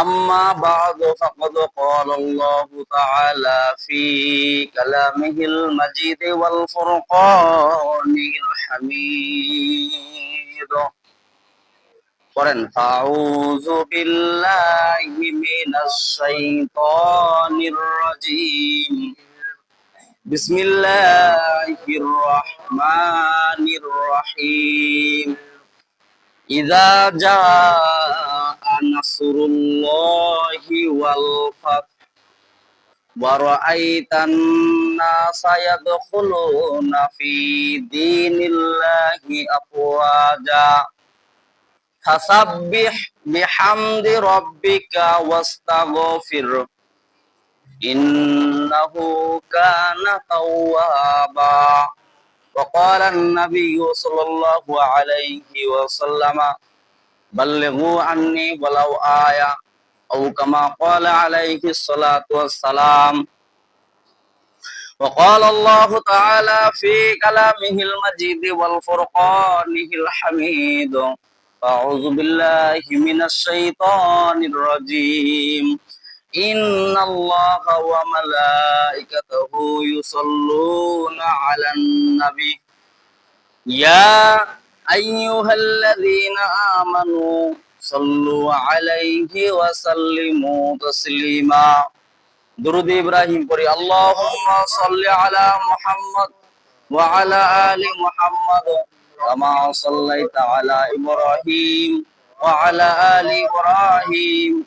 أما بعد فقد قال الله تعالى في كلامه المجيد والفرقان الحميد قرن فأعوذ بالله من الشيطان الرجيم بسم الله الرحمن الرحيم إذا جاء نصر الله والفتح ورأيت الناس يدخلون في دين الله أفواجا فسبح بحمد ربك واستغفر إنه كان توابا وقال النبي صلى الله عليه وسلم بلغوا عني ولو آية أو كما قال عليه الصلاة والسلام وقال الله تعالى في كلامه المجيد والفرقانه الحميد أعوذ بالله من الشيطان الرجيم إن الله وملائكته يصلون على النبي يا أيها الذين آمنوا صلوا عليه وسلموا تسليما درود إبراهيم قري اللهم صل على محمد وعلى آل محمد كما صليت على إبراهيم وعلى آل إبراهيم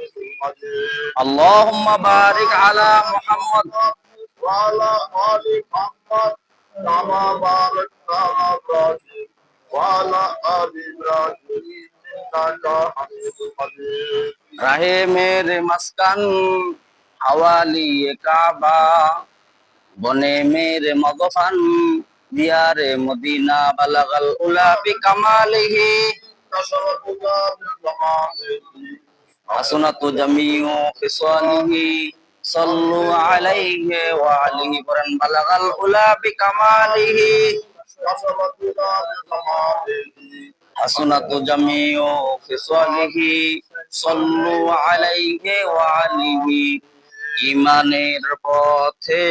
اللهم بارك على محمد وعلى آل محمد كما باركت على إبراهيم وعلى آل إبراهيم إنك حميد مجيد রাহে মেরে মাসকান হাওয়ালি কাবা বনে মেরে মগফান দিয়ারে মদিনা বালাগাল উলা বিকামালিহি كشرف الله بجماله হাসনাতু জামিউ ফিসালিহি সাল্লু আলাইহি ওয়া আলিহি বরান বালাগাল উলা বিকামালিহি كشرف الله بجماله হাসনাতু জামিউ ফিসালিহি সাল্লু আলাইহি ওয়া আলিহি ইমানের পথে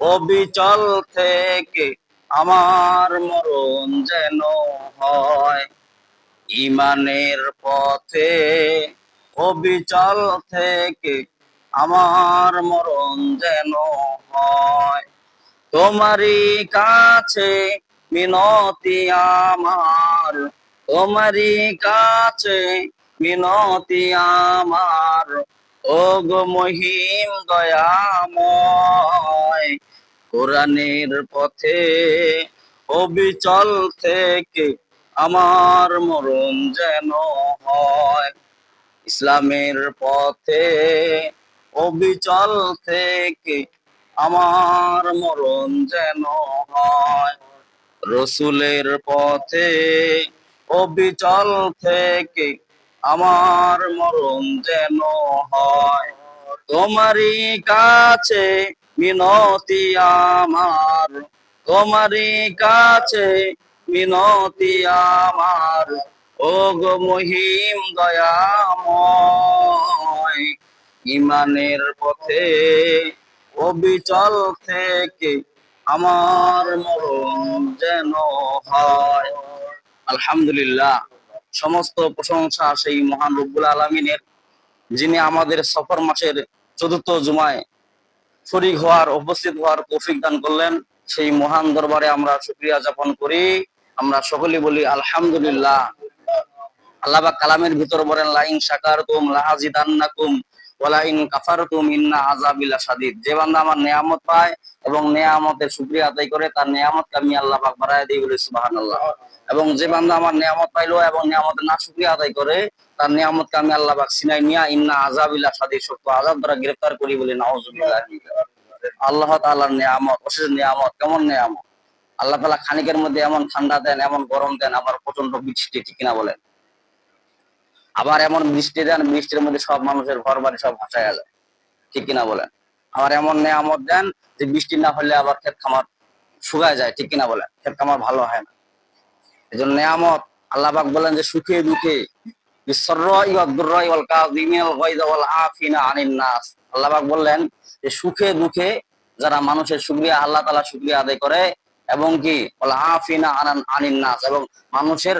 অবিচল থেকে আমার মরণ যেন হয় ইমানের পথে অবিচল থেকে আমার মরণ যেন হয়। তোমারই কাছে মিনতি আমার, তোমারই কাছে মিনতি আমার। ও গো মহিম দয়াময়, কোরআনের পথে অবিচল থেকে আমার মরণ যেন হয়। ইসলামের পথে, অবিচল থেকে আমার মরণ যেন হয়। রসুলের পথে, অবিচল থেকে আমার মরণ যেন হয়। তোমারই কাছে মিনতি আমার, তোমারই কাছে মিনতি আমার। ও গো মহিম দয়াময়, ইমানের পথে, অবিচল থেকে আমার মরণ যেন হয়। আলহামদুলিল্লাহ, সমস্ত প্রশংসা সেই মহান রব্বুল আলমিনের, যিনি আমাদের সফর মাসের চতুর্থ জুমায় শরিক হওয়ার, উপস্থিত হওয়ার তৌফিক দান করলেন। সেই মহান দরবারে আমরা শুক্রিয়া যাপন করি। আমরা সকলে বলি আলহামদুলিল্লাহ। আল্লাহ কালামের ভিতর বলেন, লাইন শাকার তুম লাহাজিদান্নাকুম, ওয়ালাইন কাফারতুম, ইন্না আযাবিলা শাদীদ যে বান্দা আমার পায় এবং শুকরিয়া আদায় করে, তার আমি আল্লাহ পাক বাড়ায় দিই বলে সুবহানাল্লাহ। এবং যে বান্দা আমার নিয়ামত পাইলো এবং নিয়ামতের না শুকরিয়া আদায় করে, তার আমি আল্লাহ সিনাই ইন্না আযাবিলা শাদীদ সত্য আযাব দ্বারা গ্রেফতার করি বলে আল্লাহ তাআলার নিয়ামত, অশেষ নিয়ামত, কেমন নিয়ামত? আল্লাহ তাআলা খানিকের মধ্যে এমন ঠান্ডা দেন, এমন গরম দেন, আবার প্রচণ্ড বৃষ্টি, ঠিক কিনা বলেন? আবার এমন বৃষ্টি দেন বৃষ্টির মধ্যে সব মানুষের ঘর বাড়ি সব ভাসায় যায় ঠিক কিনা বলেন? আবার এমন নিয়ামত দেন যে বৃষ্টি না হলে আবার ক্ষেত খামার শুকায় যায়, ঠিক কিনা বলেন? ক্ষেত খামার ভালো হয় না। এই জন্য নিয়ামত, আল্লাহ পাক বলেন যে সুখে দুঃখে আল্লাহ পাক বললেন যে সুখে দুঃখে যারা মানুষের শুক্রিয়া, আল্লাহ তালা শুক্রিয়া আদায় করে, এবং কি? আফিনা আনান, আনিন নাস। এবং মানুষের